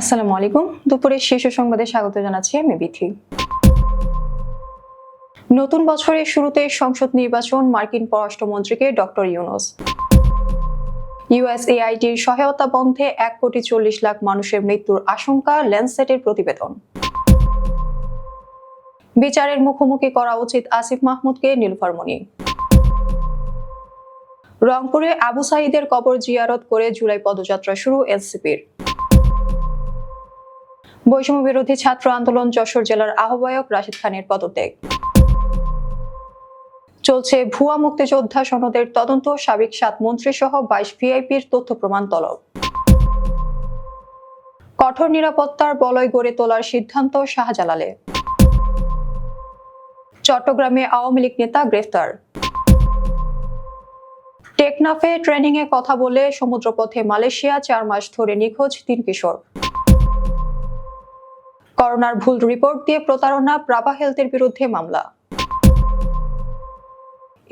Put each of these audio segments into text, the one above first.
আসসালামু আলাইকুম। দুপুরের শীর্ষ সংবাদে স্বাগত জানাচ্ছি আমি বিথি। নতুন বছরের শুরুতে সংসদ নির্বাচন মার্কিন পররাষ্ট্রমন্ত্রীকে ডক্টর ইউনুস। ইউএসএআইটির সহায়তা বন্ধে এক কোটি চল্লিশ লাখ মানুষের মৃত্যুর আশঙ্কা ল্যান্ডসেটের প্রতিবেদন। বিচারের মুখোমুখি করা উচিত আসিফ মাহমুদকে নীলফার মনি রংপুরে আবু সাইদের কবর জিয়ারত করে জুলাই পদযাত্রা শুরু এনসিপির বৈষম্য বিরোধী ছাত্র আন্দোলন যশোর জেলার আহ্বায়ক রাশিদ খানের পদত্যাগ। চলছে ভুয়া মুক্তিযোদ্ধা সনদের তদন্ত, সাবেক সাত মন্ত্রী সহ বাইশ ভিআইপির তথ্য প্রমাণ তলব। কঠোর নিরাপত্তার বলয় গড়ে তোলার সিদ্ধান্ত শাহজালালে। চট্টগ্রামে আওয়ামী লীগ নেতা গ্রেফতার। টেকনাফে ট্রেনিং এ কথা বলে সমুদ্রপথে মালয়েশিয়া চার মাস ধরে নিখোঁজ তিন কিশোর। করোনার ভুল রিপোর্ট দিয়ে প্রতারণা প্রাভা হেলথের বিরুদ্ধে মামলা।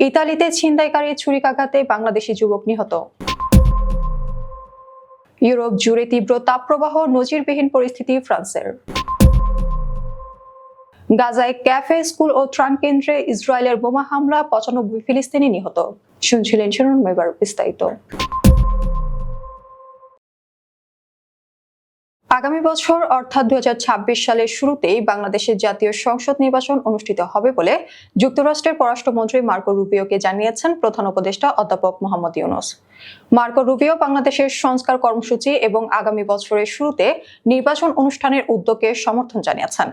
ইতালিতে ছিনতাইকারী ছুরিকাঘাতে বাংলাদেশি যুবক নিহত। ইউরোপ জুড়ে তীব্র তাপপ্রবাহ, নজিরবিহীন পরিস্থিতি ফ্রান্সের। গাজায় ক্যাফে, স্কুল ও ত্রাণ কেন্দ্রে ইসরায়েলের বোমা হামলা, পঁচানব্বই ফিলিস্তিনি নিহত। শুনছিলেন শুনুন বিস্তারিত। আগামী বছর, অর্থাৎ দু সালের শুরুতেই বাংলাদেশের জাতীয় সংসদ নির্বাচন অনুষ্ঠিত হবে বলে যুক্তরাষ্ট্রের পররাষ্ট্রমন্ত্রী মার্কো রুবিওকে জানিয়েছেন প্রধান উপদেষ্টা অধ্যাপক মোহাম্মদ ইউনুস। মার্কো রুবিও বাংলাদেশের সংস্কার কর্মসূচি এবং আগামী বছরের শুরুতে নির্বাচন অনুষ্ঠানের উদ্যোগে সমর্থন জানিয়েছেন।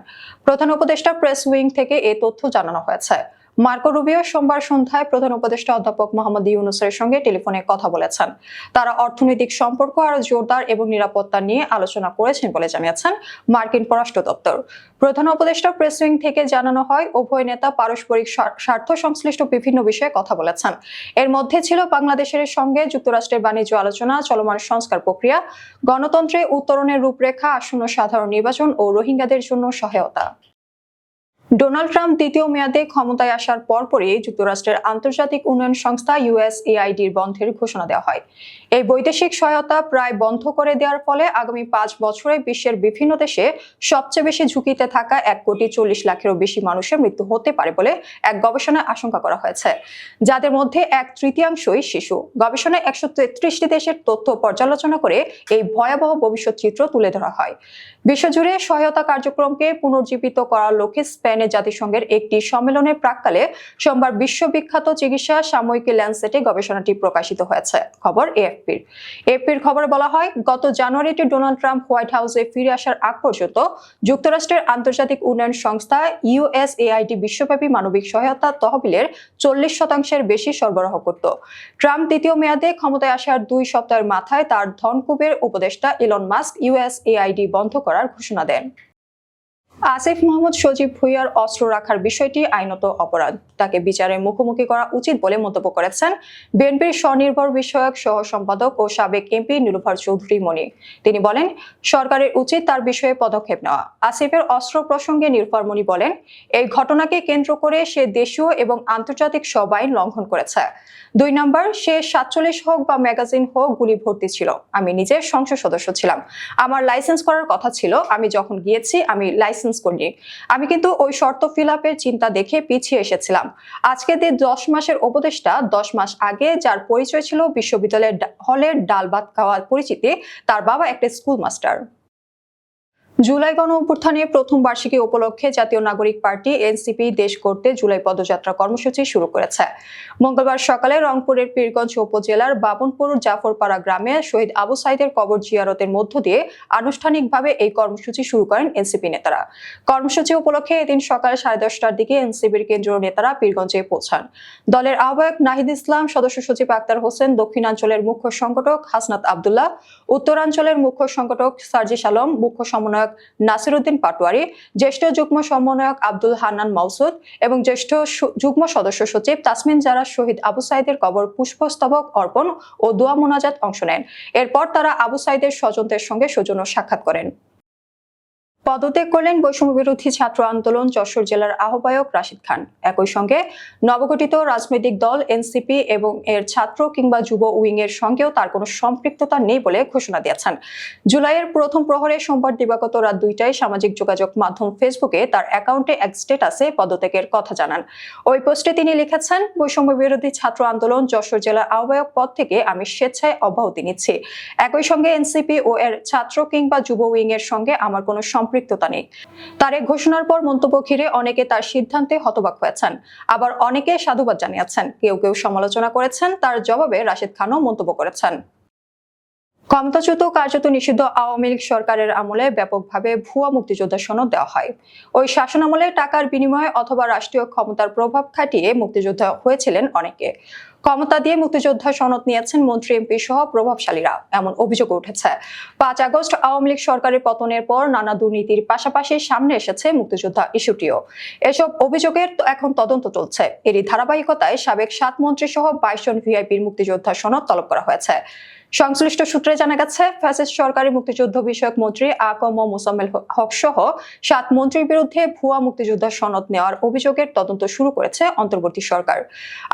প্রধান উপদেষ্টা প্রেস উইং থেকে এ তথ্য জানানো হয়েছে। মার্কো রুবিও সোমবার সন্ধ্যায় প্রধান উপদেষ্টা অধ্যাপক মোহাম্মদ ইউনুসের সঙ্গে টেলিফোনে কথা বলেছেন। তারা অর্থনৈতিক সম্পর্ক আরও জোরদার এবং নিরাপত্তা নিয়ে আলোচনা করেছেন বলে জানিয়েছেন মার্কিন পররাষ্ট্র দপ্তর। প্রধান উপদেষ্টা প্রেস উইং থেকে জানানো হয়, উভয় নেতা পারস্পরিক স্বার্থ সংশ্লিষ্ট বিভিন্ন বিষয়ে কথা বলেছেন। এর মধ্যে ছিল বাংলাদেশের সঙ্গে যুক্তরাষ্ট্রের বাণিজ্য আলোচনা, চলমান সংস্কার প্রক্রিয়া, গণতন্ত্রে উত্তরণের রূপরেখা, আসন্ন সাধারণ নির্বাচন ও রোহিঙ্গাদের জন্য সহায়তা। ডোনাল্ড ট্রাম্প দ্বিতীয় মেয়াদে ক্ষমতায় আসার পরপরই যুক্তরাষ্ট্রের আন্তর্জাতিক উন্নয়ন সংস্থা ইউএসএআইডির বন্ধের ঘোষণা দেওয়া হয়। এই বৈদেশিক সহায়তা প্রায় বন্ধ করে দেওয়ার ফলে আগামী পাঁচ বছরে বিশ্বের বিভিন্ন দেশে সবচেয়ে বেশি ঝুঁকিতে থাকা এক কোটি চল্লিশ লাখেরও বেশি মানুষের মৃত্যু হতে পারে বলে এক গবেষণায় আশঙ্কা করা হয়েছে। যাদের মধ্যে এক তৃতীয়াংশই শিশু। গবেষণায় একশো তেত্রিশটি দেশের তথ্য পর্যালোচনা করে এই ভয়াবহ ভবিষ্যৎ চিত্র তুলে ধরা হয়। বিশ্বজুড়ে সহায়তা কার্যক্রমকে পুনর্জীবিত করার লক্ষ্যে স্পেনের জাতিসংঘের একটি সম্মেলনের প্রাককালে সোমবার বিশ্ববিখ্যাত চিকিৎসা সাময়িকী ল্যান্সেটে গবেষণাটি প্রকাশিত হয়েছে। খবর এএফপির এএফপির খবরে বলা হয়, গত জানুয়ারিতে ডোনাল্ড ট্রাম্প হোয়াইট হাউসে ফিরে আসার আগ পর্যন্ত যুক্তরাষ্ট্রের আন্তর্জাতিক উন্নয়ন সংস্থা ইউএসএআইডি বিশ্বব্যাপী মানবিক সহায়তা তহবিলের চল্লিশ শতাংশের বেশি সরবরাহ করত। ট্রাম্প দ্বিতীয় মেয়াদে ক্ষমতায় আসার দুই সপ্তাহের মাথায় তার ধনকুবের উপদেষ্টা ইলন মাস্ক ইউএসএআইডি বন্ধ করার ঘোষণা দেন। আসিফ মোহাম্মদ সজীব ভুইয়ার অস্ত্র রাখার বিষয়টি আইনত অপরাধ। তাকে বিচারের মুখোমুখি করা উচিত বলে মন্তব্য করেছেন বিএনপির স্বনির্ভর বিষয়ক সহ সম্পাদক ও সাবেক এমপি নীলুফার চৌধুরী মনি তিনি বলেন, সরকারের উচিত তার বিষয়ে পদক্ষেপ নেওয়া। আসিফের অস্ত্র প্রসঙ্গে নীলফার মনি বলেন, এই ঘটনাকে কেন্দ্র করে সে দেশীয় এবং আন্তর্জাতিক সব আইন লঙ্ঘন করেছে। দুই নম্বর, সে সাতচল্লিশ হোক বা ম্যাগাজিন হোক গুলি ভর্তি ছিল। আমি নিজের সংসদ সদস্য ছিলাম। আমার লাইসেন্স করার কথা ছিল। আমি যখন গিয়েছি, আমি লাইসেন্স করিনি। আমি কিন্তু ওই শর্ত ফিল আপের চিন্তা দেখে পিছিয়ে এসেছিলাম। আজকে যে দশ মাসের উপদেষ্টা, দশ মাস আগে যার পরিচয় ছিল বিশ্ববিদ্যালয়ের হলের ডাল ভাত খাওয়ার পরিচিতি, তার বাবা একটা স্কুল মাস্টার জুলাই গণ অভ্যুত্থানে প্রথম বার্ষিকী উপলক্ষে জাতীয় নাগরিক পার্টি, এনসিপি, দেশ করতে জুলাই পদযাত্রা কর্মসূচি শুরু করেছে। মঙ্গলবার সকালে রংপুরের পীরগঞ্জ উপজেলার বাবনপুর জাফরপাড়া গ্রামে শহীদ আবু সাইদের কবর জিয়ারতের মধ্য দিয়ে আনুষ্ঠানিকভাবে এই কর্মসূচি শুরু করেন এনসিপি নেতারা। কর্মসূচি উপলক্ষে এদিন সকাল সাড়ে দশটার দিকে এনসিপির কেন্দ্রীয় নেতারা পীরগঞ্জে পৌঁছান। দলের আহ্বায়ক নাহিদ ইসলাম, সদস্য সচিব আক্তার হোসেন, দক্ষিণাঞ্চলের মুখ্য সংগঠক হাসনাত আবদুল্লাহ, উত্তরাঞ্চলের মুখ্য সংগঠক সার্জিস আলম, মুখ্য সমন্বয়ক নাসিরুদ্দিন পাটোয়ারি, জ্যেষ্ঠ যুগ্ম সমন্বয়ক আব্দুল হান্নান মাউসুদ এবং জ্যেষ্ঠ যুগ্ম সদস্য সচিব তাসমিন জারা শহীদ আবু সাইদের কবর পুষ্পস্তবক অর্পণ ও দোয়া মোনাজাত অংশ নেন। এরপর তারা আবু সাইদের স্বজনদের সঙ্গে সৌজন্য সাক্ষাৎ করেন। পদত্যাগ করলেন বৈষম্য বিরোধী ছাত্র আন্দোলন যশোর জেলার আহ্বায়ক রাশিদ খান। একই সঙ্গে নবগঠিত রাজনৈতিক দল, এনসিপি এবং এর ছাত্র কিংবা যুব উইং এর সঙ্গেও তার কোনো সম্পৃক্ততা নেই বলে ঘোষণা দিয়েছেন। জুলাইয়ের প্রথম প্রহরে সোমবার দিবাগত রাত দুইটায় সামাজিক যোগাযোগ মাধ্যম ফেসবুকে তার অ্যাকাউন্টে এক স্টেটাসে পদত্যাগের কথা জানান। ওই পোস্টে তিনি লিখেছেন বৈষম্য বিরোধী ছাত্র আন্দোলন যশোর জেলার আহ্বায়ক পদ থেকে আমি স্বেচ্ছায় অব্যাহতি নিচ্ছি। একই সঙ্গে এনসিপি ও এর ছাত্র কিংবা যুব উইং এর সঙ্গে আমার কোনো সম্পৃক্ততা নেই। তার এই ঘোষণার পর মন্তব্য ঘিরে অনেকে তার সিদ্ধান্তে হতবাক হয়েছেন। আবার অনেকে সাধুবাদ জানিয়েছেন। কেউ কেউ সমালোচনা করেছেন। তার জবাবে রাশিদ খানও মন্তব্য করেছেন। ক্ষমতাচ্যুত কার্যত নিষিদ্ধ আওয়ামী লীগ সরকারের আমলে ব্যাপকভাবে ভুয়া মুক্তিযোদ্ধা সনদ দেওয়া হয়। ওই শাসন আমলে টাকার বিনিময়ে অথবা রাষ্ট্রীয় ক্ষমতার প্রভাব খাটিয়ে মুক্তিযোদ্ধা হয়েছিলেন অনেকে। ক্ষমতা দিয়ে মুক্তিযোদ্ধা সনদ নিয়েছেন মন্ত্রী এমপি সহ প্রভাবশালীরা। এমন অভিযোগ উঠেছে। পাঁচ আগস্ট আওয়ামী লীগ সরকারের পতনের পর নানা দুর্নীতির পাশাপাশি সামনে এসেছে মুক্তিযোদ্ধা ইস্যুটিও। এসব অভিযোগের এখন তদন্ত চলছে। এরই ধারাবাহিকতায় সাবেক সাত মন্ত্রী সহ বাইশ জন ভিআইপির মুক্তিযোদ্ধা সনদ তলব করা হয়েছে। সংশ্লিষ্ট সূত্রে জানা গেছে, ফ্যাসিস্ট সরকারি মুক্তিযুদ্ধ বিষয়ক মন্ত্রী আকম মোসাম্মেল হক সহ সাত মন্ত্রীর বিরুদ্ধে ভুয়া মুক্তিযোদ্ধা সনদ নেওয়ার অভিযোগের তদন্ত শুরু করেছে অন্তর্বর্তী সরকার।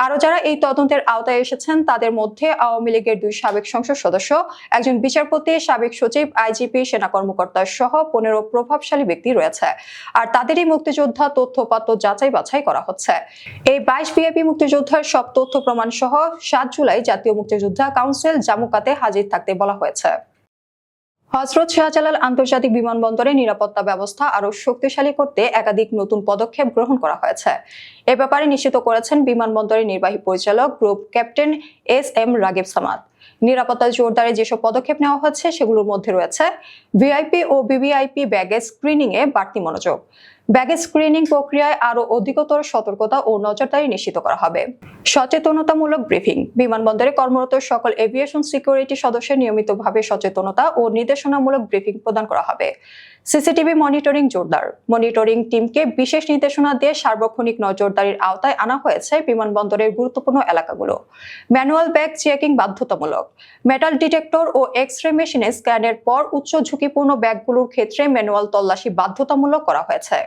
আরও যারা এই তদন্তের আওতায় এসেছেন। তাদের মধ্যে আওয়ামী লীগের দুই সাবেক সংসদ সদস্য, একজন বিচারপতি, সাবেক সচিব, আইজিপি, সেনা কর্মকর্তা সহ পনেরো প্রভাবশালী ব্যক্তি রয়েছে। আর তাদেরই মুক্তিযোদ্ধা তথ্যপাত্র যাচাই বাছাই করা হচ্ছে। এই বাইশ বিএপি মুক্তিযোদ্ধার সব তথ্য প্রমাণ সহ সাত জুলাই জাতীয় মুক্তিযোদ্ধা কাউন্সিল জামুকাতে হাজির থাকতে বলা হয়েছে। হজরত শাহজালাল আন্তর্জাতিক বিমানবন্দরে নিরাপত্তা ব্যবস্থা আরও শক্তিশালী করতে একাধিক নতুন পদক্ষেপ গ্রহণ করা হয়েছে। এ ব্যাপারে নিশ্চিত করেছেন বিমানবন্দরের নির্বাহী পরিচালক group captain S M Ragib Samad. নিরাপত্তা জোরদারে যেসব পদক্ষেপ নেওয়া হচ্ছে, সেগুলোর মধ্যে রয়েছে ভিআইপি ও বিভিআইপি ব্যাগেজ স্ক্রিনিং এ বাড়তি মনোযোগ। ব্যাগেজ স্ক্রিনিং প্রক্রিয়ায় আরও অধিকতর সতর্কতা ও নজরদারি নিশ্চিত করা হবে। সচেতনতামূলক ব্রিফিং বিমানবন্দরে কর্মরত সকল এভিয়েশন সিকিউরিটি সদস্যের নিয়মিতভাবে সচেতনতা ও নির্দেশনামূলক ব্রিফিং প্রদান করা হবে। সিসিটিভি মনিটরিং জোরদার। মনিটরিং টিমকে বিশেষ নির্দেশনা দিয়ে সার্বক্ষণিক নজরদারির আওতায় আনা হয়েছে বিমানবন্দরের গুরুত্বপূর্ণ এলাকাগুলো। ম্যানুয়াল ব্যাগ চেকিং বাধ্যতামূলক। মেটাল ডিটেক্টর ও এক্স রে মেশিনে স্ক্যানের পর উচ্চ ঝুঁকিপূর্ণ ব্যাগগুলোর ক্ষেত্রে ম্যানুয়াল তল্লাশি বাধ্যতামূলক করা হয়েছে।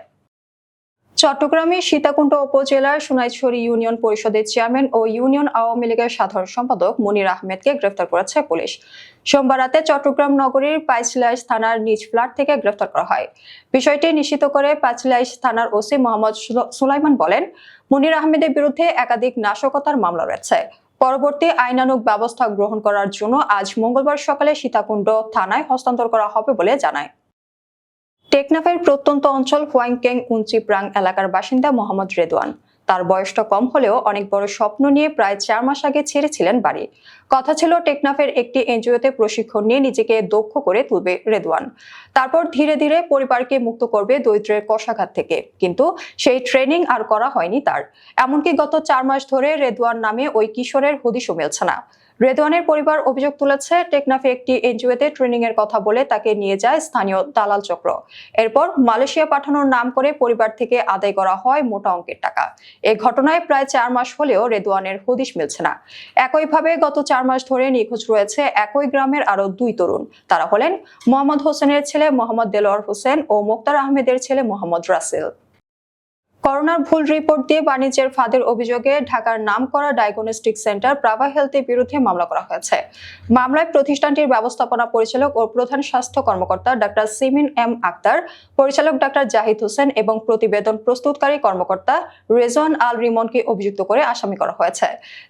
চট্টগ্রামের সীতাকুণ্ড উপজেলার সোনাইছড়ি ইউনিয়ন পরিষদের চেয়ারম্যান ও ইউনিয়ন আওয়ামী লীগের সাধারণ সম্পাদক মনির আহমেদকে গ্রেফতার করেছে পুলিশ। সোমবার রাতে চট্টগ্রাম নগরীর পাইচলাইশ থানার নিজ ফ্ল্যাট থেকে গ্রেফতার করা হয়। বিষয়টি নিশ্চিত করে পাইচলাইশ থানার ওসি মোহাম্মদ সুলাইমান বলেন, মনির আহমেদের বিরুদ্ধে একাধিক নাশকতার মামলা রয়েছে। পরবর্তী আইনানুগ ব্যবস্থা গ্রহণ করার জন্য আজ মঙ্গলবার সকালে সীতাকুণ্ড থানায় হস্তান্তর করা হবে বলে জানায়। টেকনাফের প্রত্যন্ত অঞ্চল হোয়াংকেং উঞ্চিপ্রাং এলাকার বাসিন্দা মোহাম্মদ রেদওয়ান। তার বয়সটা কম হলেও অনেক বড় স্বপ্ন নিয়ে প্রায় চার মাস আগে ছেড়েছিলেন বাড়ি। কথা ছিল টেকনাফের একটি এনজিওতে প্রশিক্ষণ নিয়ে নিজেকে দক্ষ করে তুলবে রেদওয়ান। তারপর ধীরে ধীরে পরিবারকে মুক্ত করবে দরিদ্রের কষাঘাত থেকে। কিন্তু সেই ট্রেনিং আর করা হয়নি তার। এমনকি গত চার মাস ধরে রেদওয়ান নামে ওই কিশোরের হদিশও মিলছে না। রেদওয়ানের পরিবার অভিযোগ তুলেছে, টেকনাফে একটি এনজিওতে ট্রেনিং এর কথা বলে তাকে নিয়ে যায় স্থানীয় দালাল চক্র। এরপর মালয়েশিয়া পাঠানোর নাম করে পরিবার থেকে আদায় করা হয় মোটা অঙ্কের টাকা। এ ঘটনায় প্রায় চার মাস হলেও রেদওয়ানের হদিশ মিলছে না। একইভাবে গত চার মাস ধরে নিখোঁজ রয়েছে একই গ্রামের আরও দুই তরুণ। তারা হলেন মোহাম্মদ হোসেনের ছেলে মোহাম্মদ দেলোয়ার হোসেন ও মোক্তার আহমেদের ছেলে মোহাম্মদ রাসেল। করোনার ভুল রিপোর্ট দিয়ে বাণিজ্যের ফাঁদের অভিযোগে ঢাকার নামকরা ডায়াগনস্টিক সেন্টার প্রাভা হেলথের বিরুদ্ধে মামলা করা হয়েছে। মামলায় প্রতিষ্ঠানটির ব্যবস্থাপনা পরিচালক ও প্রধান স্বাস্থ্য কর্মকর্তা ডাক্তার সিমিন এম আক্তার, পরিচালক ডাক্তার জাহিদ হোসেন এবং প্রতিবেদন প্রস্তুতকারী কর্মকর্তা রেজওয়ান আল রিমনকে অভিযুক্ত করে আসামি করা হয়েছে।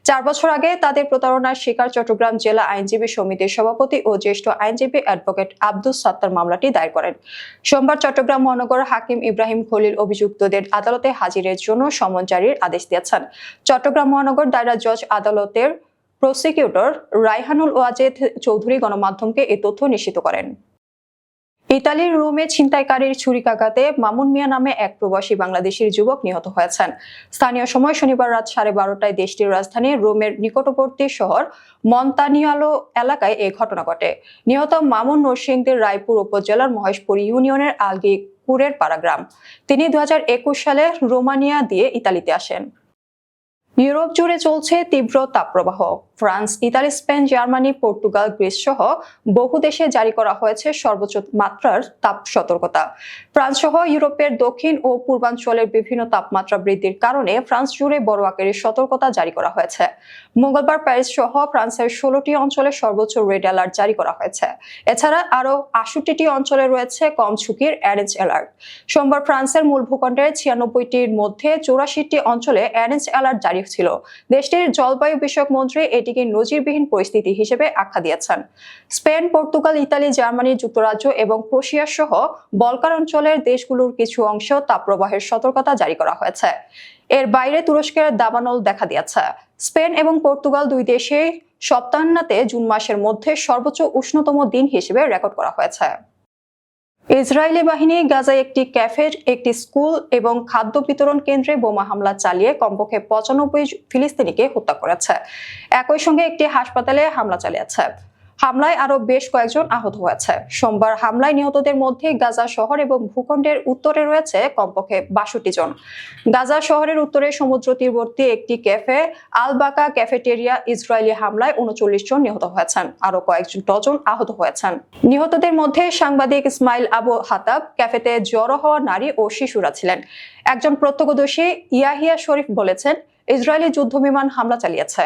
চার বছর আগে তাদের প্রতারণার শিকার চট্টগ্রাম জেলা আইনজীবী সমিতির সভাপতি ও জ্যেষ্ঠ আইনজীবী অ্যাডভোকেট আব্দুস সাত্তার মামলাটি দায়ের করেন। সোমবার চট্টগ্রাম মহানগর হাকিম ইব্রাহিম খলিল অভিযুক্তদের আদালতে হাজিরের জন্য সমন জারির আদেশ দিয়েছেন। চট্টগ্রাম মহানগর দায়রা জজ আদালতের প্রসিকিউটর রাইহানুল ওয়াজেদ চৌধুরী গণমাধ্যমকে এই তথ্য নিশ্চিত করেন। ইতালির রোমে ছিনতাইকারীর ছুরিকাঘাতে মামুন মিয়া নামে এক প্রবাসী বাংলাদেশের যুবক নিহত হয়েছেন। স্থানীয় সময় শনিবার রাত সাড়ে বারোটায় দেশটির রাজধানী রোমের নিকটবর্তী শহর মন্তানিয়ালো এলাকায় এই ঘটনা ঘটে। নিহত মামুন নরসিংদীর রায়পুর উপজেলার মহেশপুর ইউনিয়নের আলগি কুরের পাড়া গ্রাম তিনি দু হাজার একুশ সালে রোমানিয়া দিয়ে ইতালিতে আসেন। ইউরোপ জুড়ে চলছে তীব্র তাপপ্রবাহ। France, Italy, Spain, Germany, Portugal, Greece সহ বহু দেশে জারি করা হয়েছে সর্বোচ্চ মাত্রার তাপ সতর্কতা। ফ্রান্স সহ ইউরোপের দক্ষিণ ও পূর্বাঞ্চলের বিভিন্ন তাপমাত্রা বৃদ্ধির কারণে ফ্রান্স জুড়ে বড় আকারের সতর্কতা জারি করা হয়েছে। মঙ্গলবার প্যারিস সহ ফ্রান্সের ষোলোটি অঞ্চলে সর্বোচ্চ রেড অ্যালার্ট জারি করা হয়েছে। এছাড়া আরও আষট্টিটি অঞ্চলে রয়েছে কম ঝুঁকির অ্যারেঞ্জ অ্যালার্ট। সোমবার ফ্রান্সের মূল ভূখণ্ডের ছিয়ানব্বইটির মধ্যে চৌরাশিটি অঞ্চলে অ্যারেঞ্জ অ্যালার্ট জারি ছিল। দেশটির জলবায়ু বিষয়ক মন্ত্রী এটিকে নজিরবিহীন পরিস্থিতি হিসেবে আখ্যা দিয়েছেন। স্পেন, পর্তুগাল, ইতালি, জার্মানি, যুক্তরাজ্য এবং ক্রোশিয়া সহ বলকার অঞ্চলের দেশগুলোর কিছু অংশ তাপপ্রবাহের সতর্কতা জারি করা হয়েছে। এর বাইরে তুরস্কের দাবানল দেখা দিয়েছে। স্পেন এবং পর্তুগাল দুই দেশে সপ্তাহান্তে জুন মাসের মধ্যে সর্বোচ্চ উষ্ণতম দিন হিসেবে রেকর্ড করা হয়েছে। ইসরায়েলি বাহিনী গাজায় একটি ক্যাফের, একটি স্কুল এবং খাদ্য বিতরণ কেন্দ্রে বোমা হামলা চালিয়ে কমপক্ষে পঁচানব্বই ফিলিস্তিনিকে হত্যা করেছে। একই সঙ্গে একটি হাসপাতালে হামলা চালিয়েছে। হামলায় আরও বেশ কয়েকজন আহত হয়েছে। সোমবার হামলায় নিহতদের মধ্যে গাজা শহর এবং ভূখণ্ডের উত্তরে রয়েছে কমপক্ষে বাষট্টি জন। গাজা শহরের উত্তরে সমুদ্র তীরবর্তী একটি ক্যাফে, আলবাকা ক্যাফেটেরিয়া ইসরায়েলি হামলায় উনচল্লিশ জন নিহত হয়েছেন। আরও কয়েকজন ডজন আহত হয়েছেন। নিহতদের মধ্যে সাংবাদিক ইসমাইল আবু হাতাব, ক্যাফেতে জড়ো হওয়া নারী ও শিশুরা ছিলেন। একজন প্রত্যক্ষদর্শী ইয়াহিয়া শরীফ বলেছেন, ইসরায়েলি যুদ্ধবিমান হামলা চালিয়েছে।